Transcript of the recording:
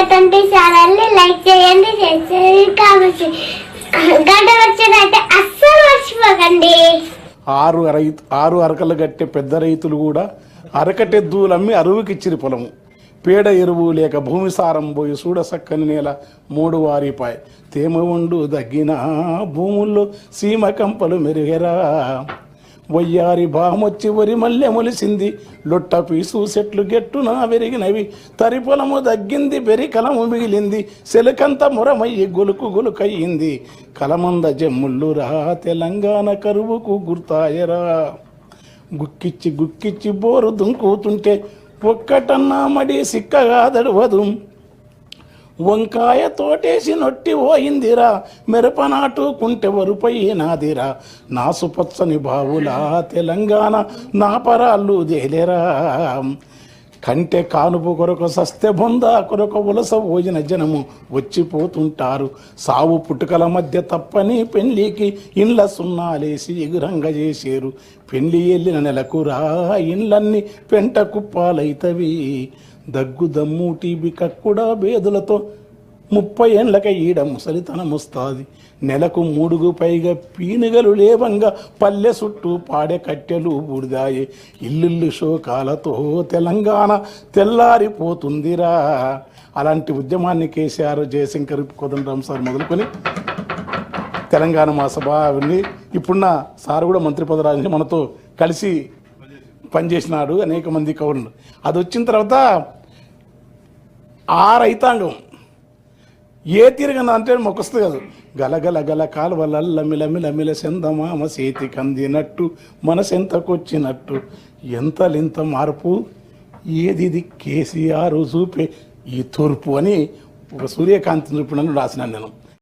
Twenty ఛానల్ని like చేయండి share చేయండి కామెంట్ గంట వచ్చినట్టే అస్సలు మర్చిపోకండి. ఆరు రైతు ఆరు అరకలు కట్టే పెద్ద రైతులు కూడా అరకటెద్దులమ్మి అరువుకిచ్చిరి పొలము. పేడ ఎరువు లేక భూమి సారం పోయి చూడ సక్కని నేల మూడు వారిపాయ్. తేమ ఉండు దగ్గిన భూముల్లో సీమ కంపలు మెరుగెరా. వయ్యారి బామొచ్చి వరి మల్లె మొలిసింది. లొట్ట పీసు చెట్లు గెట్టున విరిగినవి. తరి పొలము దగ్గింది బెరి కలము మిగిలింది. సెలకంత మురమయ్యి గొలుకు గొలుకయ్యింది. కలమంద జమ్ముళ్ళురా తెలంగాణ కరువుకు గుర్తాయరా. గుక్కిచ్చి గుక్కిచ్చి బోరు దుంకుతుంటే ఒక్కటన్నా మడి సిక్కగా దడవదు. వంకాయ తోటేసి నొట్టి పోయిందిరా మిరపనాటు కుంటె నా నాసుపచ్చని బావులా తెలంగాణ నా పరాళ్ళు దేలేరా కంటే కానుపు కొరకు సస్తె బొంద కొరకు ఉలస పోయిన జనము వచ్చిపోతుంటారు. సావు పుట్టుకల మధ్య తప్పని పెళ్ళికి ఇండ్ల సున్నాలేసి ఎగురంగ చేసేరు. పెళ్ళి వెళ్ళిన నెలకు రా ఇండ్లన్నీ పెంట కుప్పాలైతవి దగ్గు దమ్ము టీబీ కక్కుడా బేదులతో ముప్పై ఏండ్లక ఈడ ముసలితనముస్తాది. నెలకు మూడుగు పైగా పీనుగలు లేవంగా పల్లె చుట్టూ పాడే కట్టెలు బూడిదాయి. ఇల్లుల్లు శోకాలతో తెలంగాణ తెల్లారిపోతుందిరా. అలాంటి ఉద్యమాన్ని కేసీఆర్ జయశంకర్ కోదండరామ్ సార్ మొదలుకొని తెలంగాణ మా సభ ఇప్పుడున్న సార్ కూడా మంత్రి పదరాజు మనతో కలిసి పనిచేసినాడు అనేక మంది కవులు అది వచ్చిన తర్వాత ఆ రైతాంగం ఏ తిరగన అంటే మొక్కస్తుంది కాదు. గలగల గల కాలువలల్లమిలమిలమిల సెందమామ చేతి కందినట్టు మనసెంతకొచ్చినట్టు ఎంతలింత మార్పు? ఏది ఇది? కేసీఆర్ చూపే ఈ తూర్పు అని ఒక సూర్యకాంతి చూపినని రాసినాను నేను.